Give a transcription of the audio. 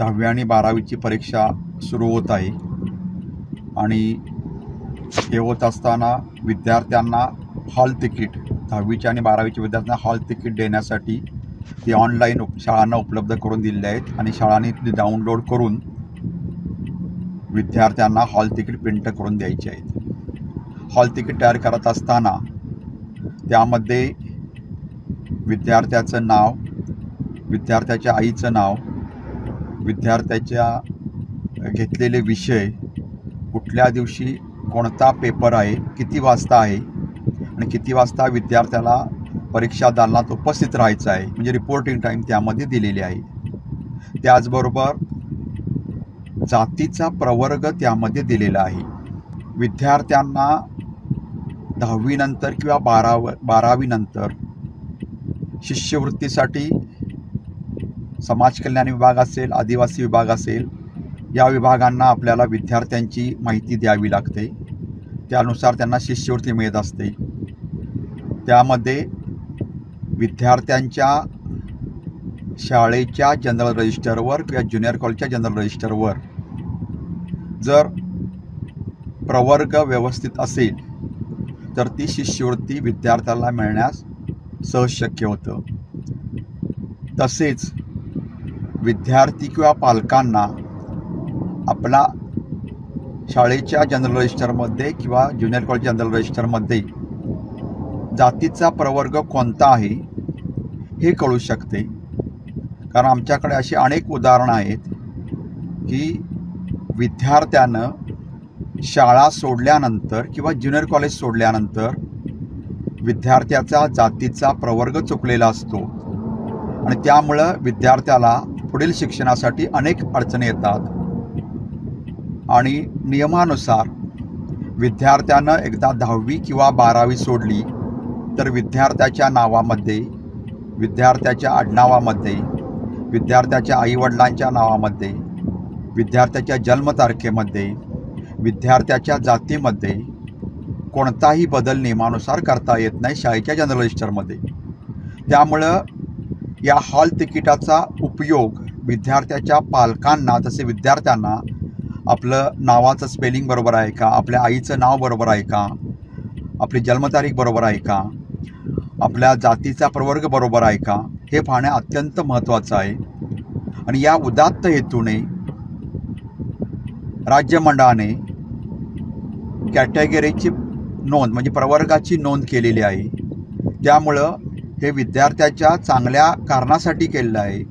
दहावी आणि बारावीची परीक्षा सुरू होत आहे. आणि हे होत असताना विद्यार्थ्यांना हॉल तिकीट दहावीच्या आणि बारावीच्या विद्यार्थ्यांना हॉल तिकीट देण्यासाठी ते ऑनलाईन उप शाळांना उपलब्ध करून दिलेले आहेत. आणि शाळांनी ते डाउनलोड करून विद्यार्थ्यांना हॉल तिकीट प्रिंट करून द्यायचे आहेत. हॉल तिकीट तयार करत असताना त्यामध्ये विद्यार्थ्याचं नाव विद्यार्थ्याच्या आईचं नाव विद्यार्थ्याच्या घेतलेले विषय कुठल्या दिवशी कोणता पेपर आहे किती वाजता आहे आणि किती वाजता विद्यार्थ्याला परीक्षा दालनात उपस्थित राहायचं आहे म्हणजे रिपोर्टिंग टाईम त्यामध्ये दिलेली आहे. त्याचबरोबर जातीचा प्रवर्ग त्यामध्ये दिलेला आहे. विद्यार्थ्यांना दहावीनंतर किंवा बाराव बारावीनंतर शिष्यवृत्तीसाठी समाज कल्याण विभाग असेल आदिवासी विभाग असेल या विभागांना आपल्याला विद्यार्थ्यांची माहिती द्यावी लागते. त्यानुसार त्यांना शिष्यवृत्ती मिळत असते. त्यामध्ये विद्यार्थ्यांच्या शाळेच्या जनरल रजिस्टरवर किंवा ज्युनियर कॉलेजच्या जनरल रजिस्टरवर जर प्रवर्ग व्यवस्थित असेल तर ती शिष्यवृत्ती विद्यार्थ्याला मिळण्यास सहज शक्य होतं. तसेच विद्यार्थी किंवा पालकांना आपला शाळेच्या जनरल रजिस्टरमध्ये किंवा ज्युनियर कॉलेज जनरल रजिस्टरमध्ये जातीचा प्रवर्ग कोणता आहे हे कळू शकते. कारण आमच्याकडे अशी अनेक उदाहरणं आहेत की विद्यार्थ्यानं शाळा सोडल्यानंतर किंवा ज्युनियर कॉलेज सोडल्यानंतर विद्यार्थ्याचा जातीचा प्रवर्ग चुकलेला असतो. आणि त्यामुळं विद्यार्थ्याला पुढील शिक्षणासाठी अनेक अडचणी येतात. आणि नियमानुसार विद्यार्थ्यानं एकदा दहावी किंवा बारावी सोडली तर विद्यार्थ्याच्या नावामध्ये विद्यार्थ्याच्या आडनावामध्ये विद्यार्थ्याच्या आईवडिलांच्या नावामध्ये विद्यार्थ्याच्या जन्मतारखेमध्ये विद्यार्थ्याच्या जातीमध्ये कोणताही बदल नियमानुसार करता येत नाही शाळेच्या जनरल रजिस्टरमध्ये त्यामुळं या हॉल तिकिटाचा उपयोग विद्यार्थ्याच्या पालकांना तसे विद्यार्थ्यांना आपलं नावाचं स्पेलिंग बरोबर आहे का आपल्या आईचं नाव बरोबर आहे का आपली जन्मतारीख बरोबर आहे का आपल्या जातीचा प्रवर्ग बरोबर आहे का हे पाहणे अत्यंत महत्त्वाचं आहे. आणि या उदात्त हेतूने राज्यमंडळाने कॅटेगरीची नोंद म्हणजे प्रवर्गाची नोंद केलेली आहे. त्यामुळं हे विद्यार्थ्याच्या चांगल्या कारणासाठी केलेलं आहे.